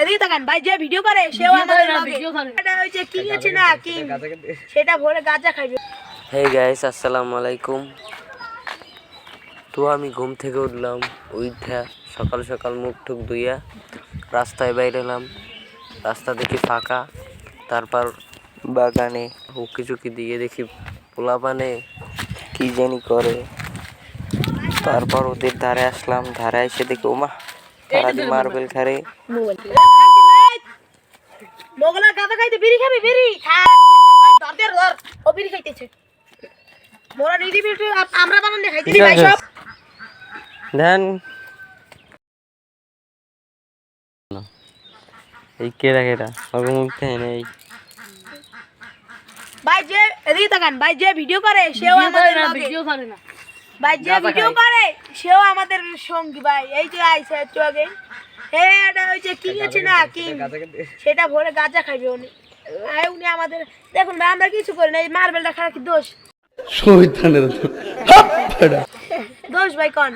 এদিকে তাকান ভাই যে ভিডিও করে সেও আমাদের লগে এটা হচ্ছে কিং আছে না কিং? সেটা ভরে গাঁজা খাইবে। হে গাইস আসসালামু আলাইকুম। তো আমি ঘুম থেকে উঠলাম উঠা সকাল সকাল মুখ টুক ধুইয়া রাস্তায় বাইরে এলাম রাস্তা দেখি ফাঁকা তারপর বাগানে উকি চুকি দিয়ে দেখি পোলা পোলাপানে কি জানি করে। তারপর ওদের ধারে আসলাম ধারে এসে দেখি ওমা তারা দি মার্বেল খারে। মোগলা। গাঁজা খাইতে বিড়ি খাবি বিড়ি? খা ধর। দে ও বিড়ি খাইতেছে। মোরা বিড়ি আমরা বানান খাইতে ভাই সব। দেন। এই কেরা কেরা ওকে মুখতে নেই। ভাই যে এদিকে তাকান ভাই যে ভিডিও করে সেও আমাদের ভিডিও করে না। ভাই যে ভিডিও করে সেও আমাদের সঙ্গী ভাই। এই যে আইসে একটু আগে। এটা হচ্ছে কিং আছে না কিং? সেটা ভরে গাঁজা খাইবে উনি। আয় উনি আমাদের দেখুন ভাই আমরা কিছু করি না এই মার্বেলটা খারাপ কি দোষ? দোষ ভাই কন।